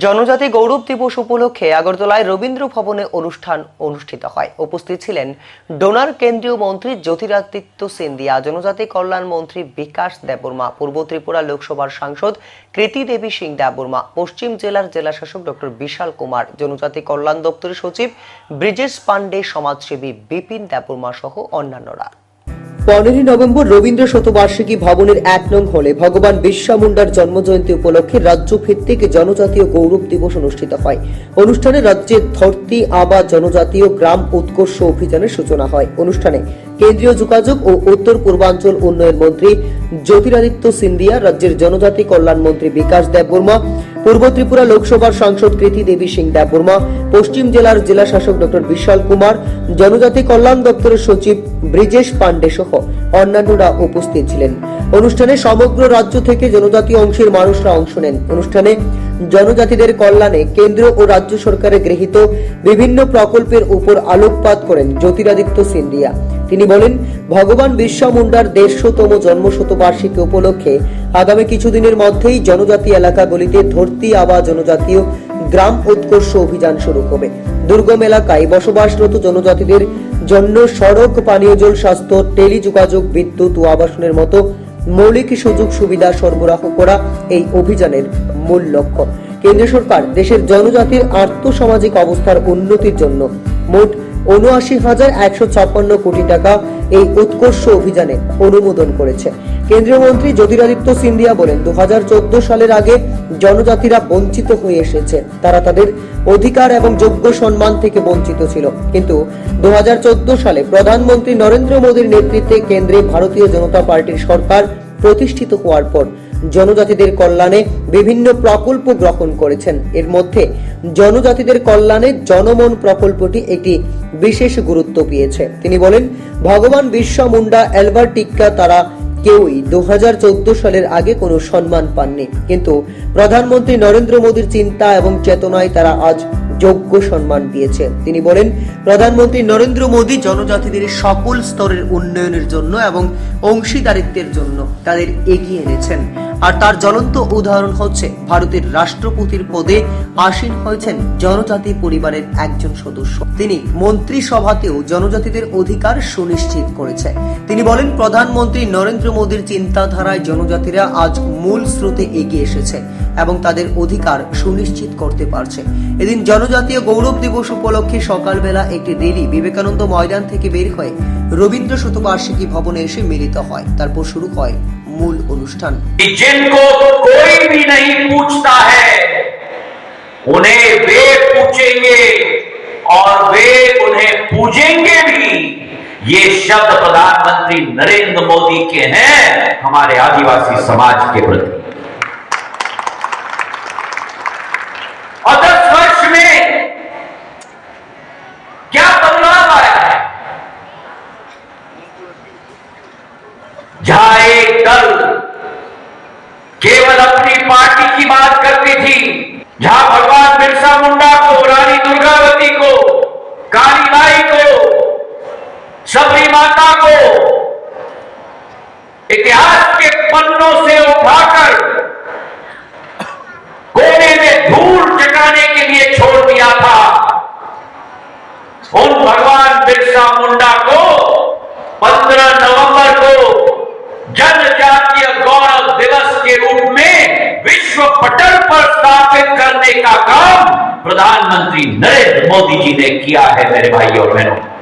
জনজাতি গৌরব দিবস উপলক্ষে আগরতলায় রবীন্দ্র ভবনে অনুষ্ঠান অনুষ্ঠিত হয়। উপস্থিত ছিলেন ডোনার কেন্দ্রীয় মন্ত্রী জ্যোতিরাদিত্য সিন্ধিয়া, জনজাতি কল্যাণ মন্ত্রী বিকাশ দেববর্মা, পূর্ব ত্রিপুরা লোকসভার সাংসদ কৃতি দেবী সিং দেববর্মা, পশ্চিম জেলার জেলাশাসক ডক্টর বিশাল কুমার, জনজাতি কল্যাণ দপ্তরের সচিব ব্রিজেশ পান্ডে সমাজসেবী বিপিন দেববর্মা সহ অন্যান্যরা। পনেরোই নভেম্বর রবীন্দ্র শতবার্ষিকী ভবনের এক নং হলে ভগবান বিরসা মুন্ডার জন্মজয়ন্তী উপলক্ষে রাজ্য ভিত্তিক জনজাতীয় গৌরব দিবস অনুষ্ঠিত হয়। অনুষ্ঠানে রাজ্যের ধরতি আবা জনজাতীয় গ্রাম উৎকর্ষ অভিযানের সূচনা হয়। অনুষ্ঠানে কেন্দ্রীয় যোগাযোগ ও উত্তর পূর্বাঞ্চল উন্নয়ন মন্ত্রী জ্যোতিরাদিত্য সিন্ধিয়া, রাজ্যের জনজাতি কল্যাণ মন্ত্রী বিকাশ দেববর্মা পূর্ব ত্রিপুরা লোকসভার সাংসদ কৃতি দেবী সিং দেববর্মা, পশ্চিম জেলার জেলা শাসক ডক্টর বিশাল কুমার, জনজাতি কল্যাণ দপ্তরের সচিব ব্রিজেশ পান্ডে সহ অন্যান্যরা উপস্থিত ছিলেন। অনুষ্ঠানে সমগ্র রাজ্য থেকে জনজাতি অংশের মানুষরা অংশ নেন। অনুষ্ঠানে জনজাতিদের কল্যাণে কেন্দ্র ও রাজ্য সরকারের গৃহীত বিভিন্ন প্রকল্পের উপর আলোকপাত করেন জ্যোতিরাদিত্য সিন্ধিয়া। তিনি বলেন, ভগবান বিরসা মুন্ডার দেড়শোতম জন্মশতবার্ষিকী উপলক্ষে আগামী কিছুদিনের মধ্যেই জনজাতি এলাকাগুলিতে ধরতি আবা জনজাতীয় গ্রাম উৎকর্ষ অভিযান শুরু হবে। দুর্গম এলাকায় বসবাসরত জনজাতিদের জন্য সড়ক, পানীয় জল, স্বাস্থ্য টেলি যোগাযোগ বিদ্যুৎ ও আবাসনের মতো মৌলিক সুযোগ সুবিধা সরবরাহ করা এই অভিযানের মূল লক্ষ্য। কেন্দ্র সরকার দেশের জনজাতির আর্থসামাজিক অবস্থার উন্নতির জন্য মোট উনআশি হাজার একশো ছাপ্পান্ন কোটি টাকা এই উৎকর্ষ অভিযানে অনুমোদন করেছে। কেন্দ্রীয় মন্ত্রী জ্যোতিরাদিত্য সিন্ধিয়া বলেন দু সালের আগে জনজাতিরা বঞ্চিত হয়ে এসেছে। তারা তাদের অধিকার এবং যোগ্য সম্মান থেকে বঞ্চিত ছিল। কিন্তু দু হাজার চোদ্দ সালে প্রধানমন্ত্রী নরেন্দ্র মোদীর নেতৃত্বে কেন্দ্রে ভারতীয় জনতা পার্টির সরকার প্রতিষ্ঠিত হওয়ার পর জনজাতিদের কল্যাণে বিভিন্ন প্রকল্প গ্রহণ করেছেন। এর মধ্যে জনজাতিদের কল্যাণে জনমন প্রকল্পটি একটি বিশেষ গুরুত্ব পেয়েছে। তিনি বলেন, ভগবান বিরসা মুন্ডা, অ্যালবার্ট টিক্কা তারা কেউই দুহাজার চৌদ্দ সালের আগে কোনো সম্মান পাননি। কিন্তু প্রধানমন্ত্রী নরেন্দ্র মোদীর চিন্তা এবং চেতনায় তারা আজ যোগ্য সম্মান পেয়েছে। তিনি বলেন, প্রধানমন্ত্রী নরেন্দ্র মোদী জনজাতিদের সকল স্তরের উন্নয়নের জন্য এবং অংশীদারিত্বের জন্য তাদের এগিয়ে এনেছেন। আর তার জ্বলন্ত উদাহরণ হচ্ছে ভারতের রাষ্ট্রপতির পদে আসীন হয়েছেন জনজাতি পরিবারের একজন সদস্য। তিনি মন্ত্রিসভাতেও জনজাতিদের অধিকার সুনিশ্চিত করেছে। তিনি বলেন, প্রধানমন্ত্রী নরেন্দ্র মোদীর চিন্তাধারায় জনজাতিরা আজ মূল স্রোতে এগিয়ে এসেছে এবং তাদের অধিকার সুনিশ্চিত করতে পারছে। এদিন জনজাতীয় গৌরব দিবস উপলক্ষে সকালবেলা একটি রেলি বিবেকানন্দ ময়দান থেকে বের হয়ে রবীন্দ্র শতবার্ষিকী ভবনে এসে মিলিত হয়। তারপর শুরু হয় अनुष्ठान। जिनको कोई भी नहीं पूछता है, उन्हें वे पूछेंगे और वे उन्हें पूजेंगे भी। ये शब्द प्रधानमंत्री नरेंद्र मोदी के हैं, हमारे आदिवासी समाज के प्रति। पार्टी की बात करती थी। जहाँ भगवान बिरसा मुंडा को, रानी दुर्गावती को, काली माई को, सबरी माता को इतिहास के पन्नों से उठाकर प्रधानमंत्री नरेंद्र मोदी जी ने किया है मेरे भाई और बहनों